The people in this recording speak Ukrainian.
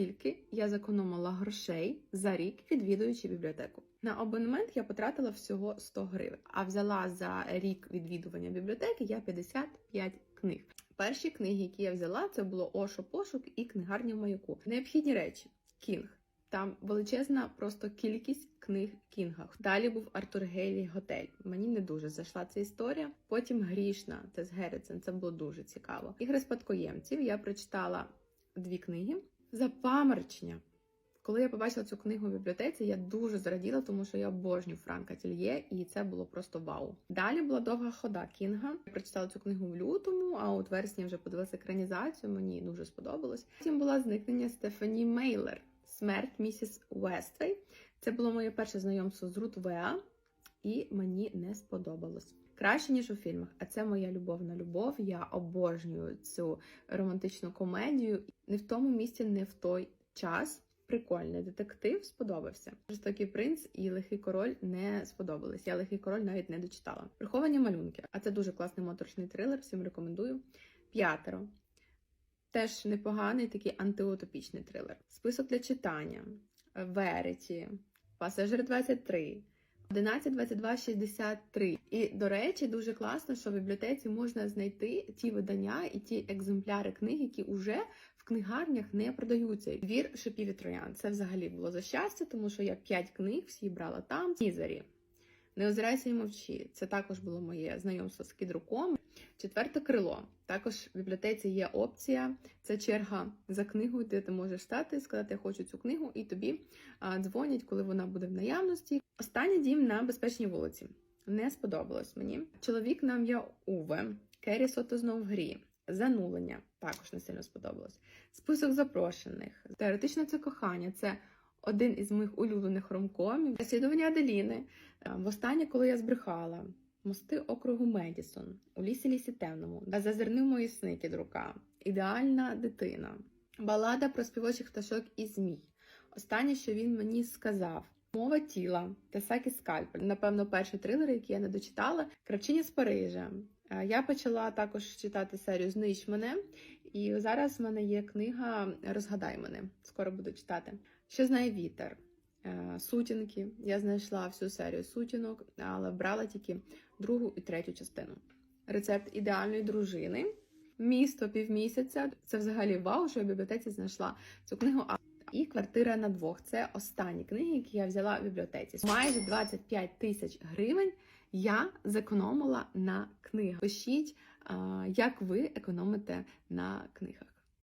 скільки я зекономила грошей за рік, відвідуючи бібліотеку. На абонемент я потратила всього 100 гривень, а взяла за рік відвідування бібліотеки я 55 книг. Перші книги, які я взяла, це було Ошо Пошук і книгарня в маяку. Необхідні речі: Кінг. Там величезна просто кількість книг Кінга. Далі був Артур Гейлі Готель. Мені не дуже зайшла ця історія. Потім Грішна, це з Герицен. Це було дуже цікаво. Ігри спадкоємців. Я прочитала дві книги. Запамерчення. Коли я побачила цю книгу в бібліотеці, я дуже зраділа, тому що я обожнюю Франка Тільє, і це було просто вау. Далі була довга хода Кінга. Я прочитала цю книгу в лютому, а от вересні вже подивилася екранізацію. Мені дуже сподобалось. Потім була зникнення Стефані Мейлер, смерть місіс Вествей. Це було моє перше знайомство з Рут Веа, і мені не сподобалось. Краще ніж у фільмах, а це моя любовна любов. Я обожнюю цю романтичну комедію. Не в тому місці, не в той час. Прикольний детектив сподобався. Жорстокий принц і лихий король не сподобались. Я лихий король навіть не дочитала. Приховані малюнки, а це дуже класний моторошний трилер. Всім рекомендую. П'ятеро. Теж непоганий такий антиутопічний трилер. Список для читання. Вереті, Пасажир 23. 11, 22, 63. І, до речі, дуже класно, що в бібліотеці можна знайти ті видання і ті екземпляри книг, які вже в книгарнях не продаються. Вір шипів троян. Це взагалі було за щастя, тому що я 5 книг всі брала там. Мізері. Не озирайся і мовчи. Це також було моє знайомство з кідруком. Четверте крило. Також в бібліотеці є опція. Це черга за книгою, де ти можеш стати, сказати, я хочу цю книгу, і тобі дзвонять, коли вона буде в наявності. Останній дім на безпечній вулиці. Не сподобалось мені. Чоловік нам я Уве, Керрі Сото знов в грі. Занулення також не сильно сподобалось. Список запрошених. Теоретично це кохання. Це один із моїх улюблених ромкомів. Розслідування Аделіни. Е, Востаннє, коли я збрехала. Мости округу Медісон у лісі лісі темному, зазирнив мої сни під. Ідеальна дитина. Балада про співочих пташок і змій. Останнє, що він мені сказав. Мова тіла Тесакі Скальпель. Напевно, перший трилер, який я не дочитала. Кравчиня з Парижа. Е, Я почала також читати серію Знищ мене, і зараз в мене є книга Розгадай мене. Скоро буду читати. Що знає вітер? Е, Сутінки. Я знайшла всю серію сутінок, але брала тільки другу і третю частину. Рецепт ідеальної дружини. Місто півмісяця. Це взагалі вау, що я в бібліотеці знайшла цю книгу. І квартира на двох. Це останні книги, які я взяла в бібліотеці. Майже 25 тисяч гривень я зекономила на книгах. Пишіть, як ви економите на книгах.